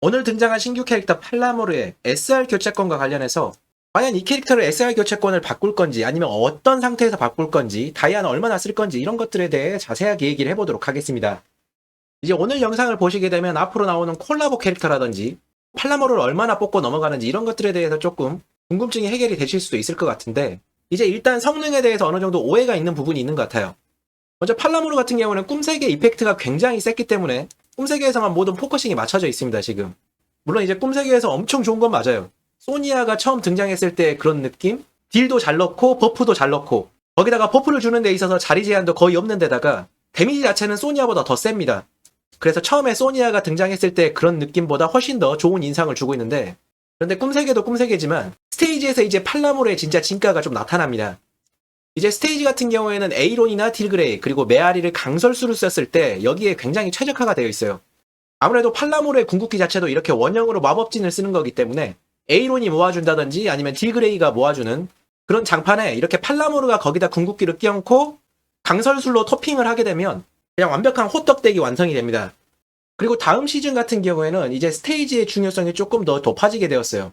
오늘 등장한 신규 캐릭터 팔라모르의 SR 교체권과 관련해서 과연 이 캐릭터를 SR 교체권을 바꿀 건지 아니면 어떤 상태에서 바꿀 건지 다이아는 얼마나 쓸 건지 이런 것들에 대해 자세하게 얘기를 해보도록 하겠습니다. 이제 오늘 영상을 보시게 되면 앞으로 나오는 콜라보 캐릭터라든지 팔라모르를 얼마나 뽑고 넘어가는지 이런 것들에 대해서 조금 궁금증이 해결이 되실 수도 있을 것 같은데 이제 일단 성능에 대해서 어느 정도 오해가 있는 부분이 있는 것 같아요. 먼저 팔라모르 같은 경우는 꿈세계 이펙트가 굉장히 셌기 때문에 꿈세계에서만 모든 포커싱이 맞춰져 있습니다, 지금. 물론 이제 꿈세계에서 엄청 좋은 건 맞아요. 소니아가 처음 등장했을 때 그런 느낌? 딜도 잘 넣고 버프도 잘 넣고 거기다가 버프를 주는 데 있어서 자리 제한도 거의 없는 데다가 데미지 자체는 소니아보다 더 셉니다. 그래서 처음에 소니아가 등장했을 때 그런 느낌보다 훨씬 더 좋은 인상을 주고 있는데 그런데 꿈세계도 꿈세계지만 스테이지에서 이제 팔라모르의 진짜 진가가 좀 나타납니다. 이제 스테이지 같은 경우에는 에이론이나 딜그레이 그리고 메아리를 강설수를 썼을 때 여기에 굉장히 최적화가 되어 있어요. 아무래도 팔라모르의 궁극기 자체도 이렇게 원형으로 마법진을 쓰는 거기 때문에 에이론이 모아준다든지 아니면 딜그레이가 모아주는 그런 장판에 이렇게 팔라모르가 거기다 궁극기를 끼얹고 강설술로 토핑을 하게 되면 그냥 완벽한 호떡되기 완성이 됩니다. 그리고 다음 시즌 같은 경우에는 이제 스테이지의 중요성이 조금 더 높아지게 되었어요.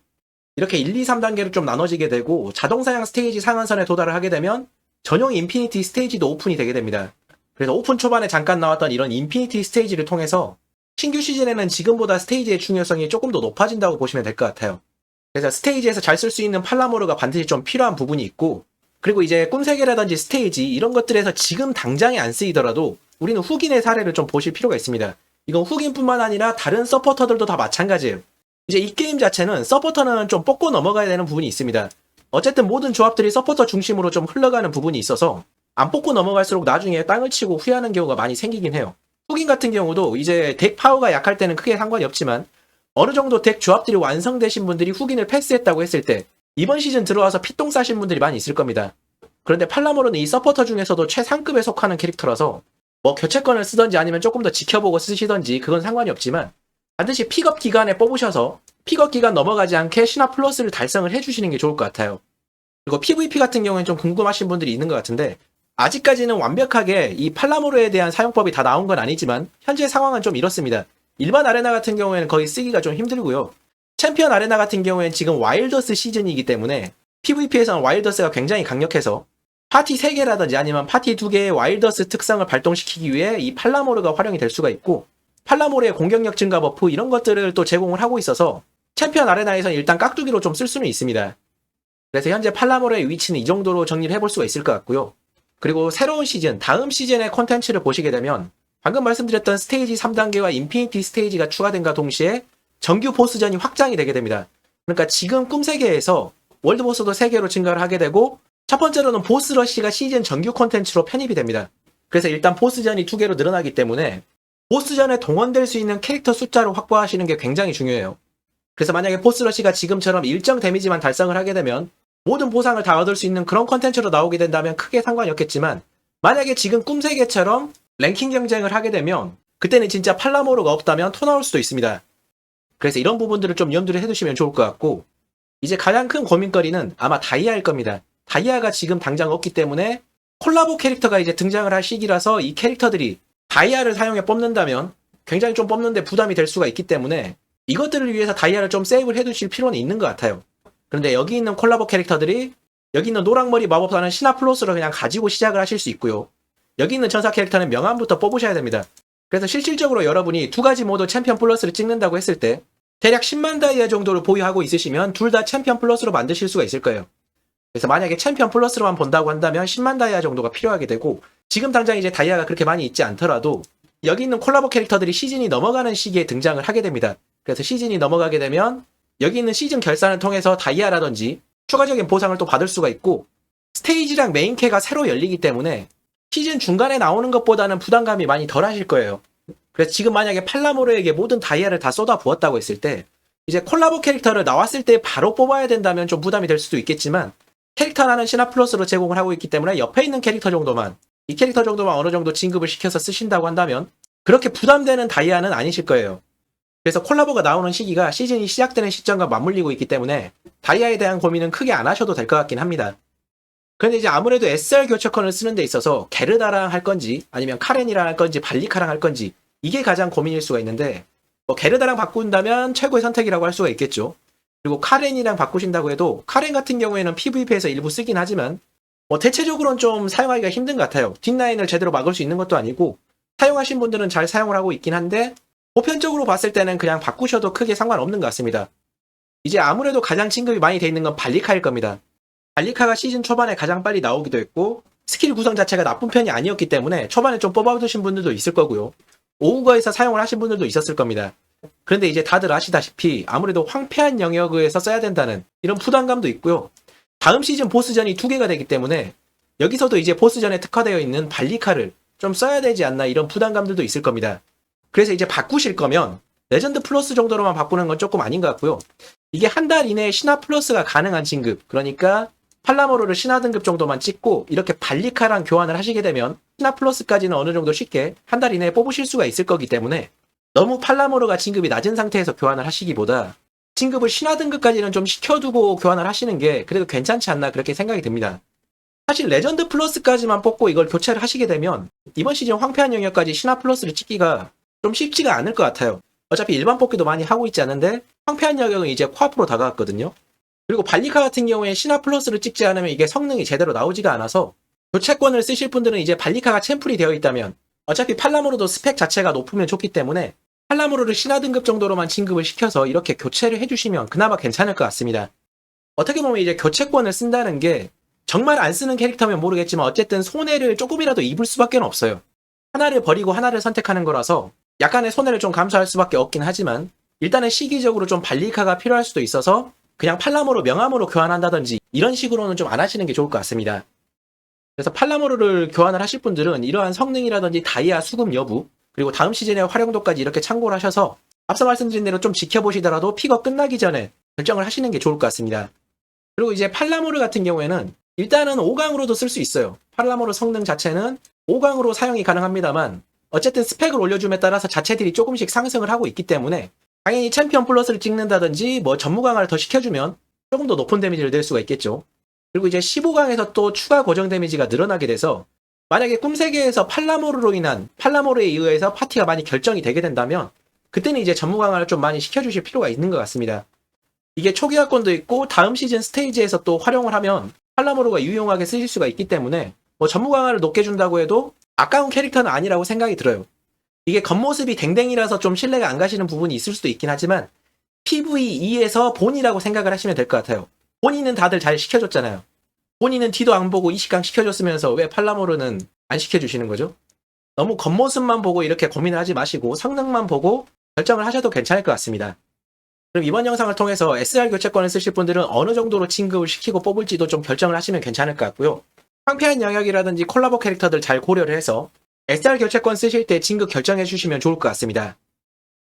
이렇게 1, 2, 3단계로 좀 나눠지게 되고 자동사양 스테이지 상한선에 도달을 하게 되면 전용 인피니티 스테이지도 오픈이 되게 됩니다. 그래서 오픈 초반에 잠깐 나왔던 이런 인피니티 스테이지를 통해서 신규 시즌에는 지금보다 스테이지의 중요성이 조금 더 높아진다고 보시면 될 것 같아요. 그래서 스테이지에서 잘 쓸 수 있는 팔라모르가 반드시 좀 필요한 부분이 있고 그리고 이제 꿈세계라든지 스테이지 이런 것들에서 지금 당장에 안 쓰이더라도 우리는 훅인의 사례를 좀 보실 필요가 있습니다. 이건 훅인뿐만 아니라 다른 서포터들도 다 마찬가지예요. 이제 이 게임 자체는 서포터는 좀 뽑고 넘어가야 되는 부분이 있습니다. 어쨌든 모든 조합들이 서포터 중심으로 좀 흘러가는 부분이 있어서 안 뽑고 넘어갈수록 나중에 땅을 치고 후회하는 경우가 많이 생기긴 해요. 훅인 같은 경우도 이제 덱 파워가 약할 때는 크게 상관이 없지만 어느 정도 덱 조합들이 완성되신 분들이 훅인을 패스했다고 했을 때 이번 시즌 들어와서 피똥 싸신 분들이 많이 있을 겁니다. 그런데 팔라모르는 이 서포터 중에서도 최상급에 속하는 캐릭터라서 뭐 교체권을 쓰던지 아니면 조금 더 지켜보고 쓰시던지 그건 상관이 없지만 반드시 픽업 기간에 뽑으셔서 픽업 기간 넘어가지 않게 신화 플러스를 달성을 해주시는 게 좋을 것 같아요. 그리고 PVP 같은 경우에는 좀 궁금하신 분들이 있는 것 같은데 아직까지는 완벽하게 이 팔라모르에 대한 사용법이 다 나온 건 아니지만 현재 상황은 좀 이렇습니다. 일반 아레나 같은 경우에는 거의 쓰기가 좀 힘들고요. 챔피언 아레나 같은 경우에는 지금 와일더스 시즌이기 때문에 PVP에서는 와일더스가 굉장히 강력해서 파티 3개라든지 아니면 파티 2개의 와일더스 특성을 발동시키기 위해 이 팔라모르가 활용이 될 수가 있고 팔라모르의 공격력 증가 버프 이런 것들을 또 제공을 하고 있어서 챔피언 아레나에서는 일단 깍두기로 좀 쓸 수는 있습니다. 그래서 현재 팔라모르의 위치는 이 정도로 정리를 해볼 수가 있을 것 같고요. 그리고 새로운 시즌, 다음 시즌의 콘텐츠를 보시게 되면 방금 말씀드렸던 스테이지 3단계와 인피니티 스테이지가 추가된과 동시에 정규 보스전이 확장이 되게 됩니다. 그러니까 지금 꿈세계에서 월드보스도 3개로 증가를 하게 되고 첫 번째로는 보스러시가 시즌 정규 콘텐츠로 편입이 됩니다. 그래서 일단 보스전이 2개로 늘어나기 때문에 보스전에 동원될 수 있는 캐릭터 숫자를 확보하시는 게 굉장히 중요해요. 그래서 만약에 보스러시가 지금처럼 일정 데미지만 달성을 하게 되면 모든 보상을 다 얻을 수 있는 그런 콘텐츠로 나오게 된다면 크게 상관이 없겠지만 만약에 지금 꿈세계처럼 랭킹 경쟁을 하게 되면 그때는 진짜 팔라모르가 없다면 토 나올 수도 있습니다. 그래서 이런 부분들을 좀 염두를 해두시면 좋을 것 같고 이제 가장 큰 고민거리는 아마 다이아일 겁니다. 다이아가 지금 당장 없기 때문에 콜라보 캐릭터가 이제 등장을 할 시기라서 이 캐릭터들이 다이아를 사용해 뽑는다면 굉장히 좀 뽑는데 부담이 될 수가 있기 때문에 이것들을 위해서 다이아를 좀 세이브를 해두실 필요는 있는 것 같아요. 그런데 여기 있는 콜라보 캐릭터들이 여기 있는 노랑머리 마법사는 신화 플러스로 그냥 가지고 시작을 하실 수 있고요. 여기 있는 전사 캐릭터는 명함부터 뽑으셔야 됩니다. 그래서 실질적으로 여러분이 두 가지 모두 챔피언 플러스를 찍는다고 했을 때 대략 10만 다이아 정도를 보유하고 있으시면 둘 다 챔피언 플러스로 만드실 수가 있을 거예요. 그래서 만약에 챔피언 플러스로만 본다고 한다면 10만 다이아 정도가 필요하게 되고 지금 당장 이제 다이아가 그렇게 많이 있지 않더라도 여기 있는 콜라보 캐릭터들이 시즌이 넘어가는 시기에 등장을 하게 됩니다. 그래서 시즌이 넘어가게 되면 여기 있는 시즌 결산을 통해서 다이아라든지 추가적인 보상을 또 받을 수가 있고 스테이지랑 메인캐가 새로 열리기 때문에 시즌 중간에 나오는 것보다는 부담감이 많이 덜 하실 거예요. 그래서 지금 만약에 팔라모르에게 모든 다이아를 다 쏟아 부었다고 했을 때 이제 콜라보 캐릭터를 나왔을 때 바로 뽑아야 된다면 좀 부담이 될 수도 있겠지만 캐릭터 하나는 신화 플러스로 제공을 하고 있기 때문에 옆에 있는 캐릭터 정도만 이 캐릭터 정도만 어느 정도 진급을 시켜서 쓰신다고 한다면 그렇게 부담되는 다이아는 아니실 거예요. 그래서 콜라보가 나오는 시기가 시즌이 시작되는 시점과 맞물리고 있기 때문에 다이아에 대한 고민은 크게 안 하셔도 될 것 같긴 합니다. 그런데 이제 아무래도 SR 교체권을 쓰는 데 있어서 게르다랑 할 건지 아니면 카렌이랑 할 건지 발리카랑 할 건지 이게 가장 고민일 수가 있는데 뭐 게르다랑 바꾼다면 최고의 선택이라고 할 수가 있겠죠. 그리고 카렌이랑 바꾸신다고 해도 카렌 같은 경우에는 PVP에서 일부 쓰긴 하지만 뭐 대체적으로는 좀 사용하기가 힘든 것 같아요. 뒷라인을 제대로 막을 수 있는 것도 아니고 사용하신 분들은 잘 사용을 하고 있긴 한데 보편적으로 봤을 때는 그냥 바꾸셔도 크게 상관없는 것 같습니다. 이제 아무래도 가장 진급이 많이 돼 있는 건 발리카일 겁니다. 발리카가 시즌 초반에 가장 빨리 나오기도 했고 스킬 구성 자체가 나쁜 편이 아니었기 때문에 초반에 좀 뽑아두신 분들도 있을 거고요. 오우거에서 사용을 하신 분들도 있었을 겁니다. 그런데 이제 다들 아시다시피 아무래도 황폐한 영역에서 써야 된다는 이런 부담감도 있고요. 다음 시즌 보스전이 두 개가 되기 때문에 여기서도 이제 보스전에 특화되어 있는 발리카를 좀 써야 되지 않나 이런 부담감들도 있을 겁니다. 그래서 이제 바꾸실 거면 레전드 플러스 정도로만 바꾸는 건 조금 아닌 것 같고요. 이게 한 달 이내에 신화 플러스가 가능한 진급, 그러니까 팔라모로를 신화 등급 정도만 찍고 이렇게 발리카랑 교환을 하시게 되면 신화 플러스까지는 어느 정도 쉽게 한 달 이내에 뽑으실 수가 있을 거기 때문에 너무 팔라모로가 진급이 낮은 상태에서 교환을 하시기보다 진급을 신화 등급까지는 좀 시켜두고 교환을 하시는 게 그래도 괜찮지 않나 그렇게 생각이 듭니다. 사실 레전드 플러스까지만 뽑고 이걸 교체를 하시게 되면 이번 시즌 황폐한 영역까지 신화 플러스를 찍기가 좀 쉽지가 않을 것 같아요. 어차피 일반 뽑기도 많이 하고 있지 않은데 황폐한 영역은 이제 코앞으로 다가왔거든요. 그리고 발리카 같은 경우에 신화 플러스를 찍지 않으면 이게 성능이 제대로 나오지가 않아서 교체권을 쓰실 분들은 이제 발리카가 챔플이 되어 있다면 어차피 팔라모로도 스펙 자체가 높으면 좋기 때문에 팔라모로를 신화 등급 정도로만 진급을 시켜서 이렇게 교체를 해주시면 그나마 괜찮을 것 같습니다. 어떻게 보면 이제 교체권을 쓴다는 게 정말 안 쓰는 캐릭터면 모르겠지만 어쨌든 손해를 조금이라도 입을 수밖에 없어요. 하나를 버리고 하나를 선택하는 거라서 약간의 손해를 좀 감수할 수밖에 없긴 하지만 일단은 시기적으로 좀 발리카가 필요할 수도 있어서 그냥 팔라모로 명함으로 교환한다든지 이런 식으로는 좀 안 하시는 게 좋을 것 같습니다. 그래서 팔라모로를 교환을 하실 분들은 이러한 성능이라든지 다이아 수급 여부 그리고 다음 시즌의 활용도까지 이렇게 참고를 하셔서 앞서 말씀드린 대로 좀 지켜보시더라도 픽업 끝나기 전에 결정을 하시는 게 좋을 것 같습니다. 그리고 이제 팔라모르 같은 경우에는 일단은 5강으로도 쓸 수 있어요. 팔라모르 성능 자체는 5강으로 사용이 가능합니다만 어쨌든 스펙을 올려줌에 따라서 자체들이 조금씩 상승을 하고 있기 때문에 당연히 챔피언 플러스를 찍는다든지 뭐 전무 강화를 더 시켜주면 조금 더 높은 데미지를 낼 수가 있겠죠. 그리고 이제 15강에서 또 추가 고정 데미지가 늘어나게 돼서 만약에 꿈세계에서 팔라모르로 인한 팔라모르에 의해서 파티가 많이 결정이 되게 된다면 그때는 이제 전무 강화를 좀 많이 시켜주실 필요가 있는 것 같습니다. 이게 초기화권도 있고 다음 시즌 스테이지에서 또 활용을 하면 팔라모르가 유용하게 쓰실 수가 있기 때문에 뭐 전무 강화를 높게 준다고 해도 아까운 캐릭터는 아니라고 생각이 들어요. 이게 겉모습이 댕댕이라서 좀 신뢰가 안 가시는 부분이 있을 수도 있긴 하지만 PVE에서 본이라고 생각을 하시면 될 것 같아요. 본인은 다들 잘 시켜줬잖아요. 본인은 뒤도 안 보고 20강 시켜줬으면서 왜 팔라모르는 안 시켜주시는 거죠? 너무 겉모습만 보고 이렇게 고민을 하지 마시고 성능만 보고 결정을 하셔도 괜찮을 것 같습니다. 그럼 이번 영상을 통해서 SR 교체권을 쓰실 분들은 어느 정도로 진급을 시키고 뽑을지도 좀 결정을 하시면 괜찮을 것 같고요. 황폐한 영역이라든지 콜라보 캐릭터들 잘 고려를 해서 SR 교체권 쓰실 때 진급 결정해 주시면 좋을 것 같습니다.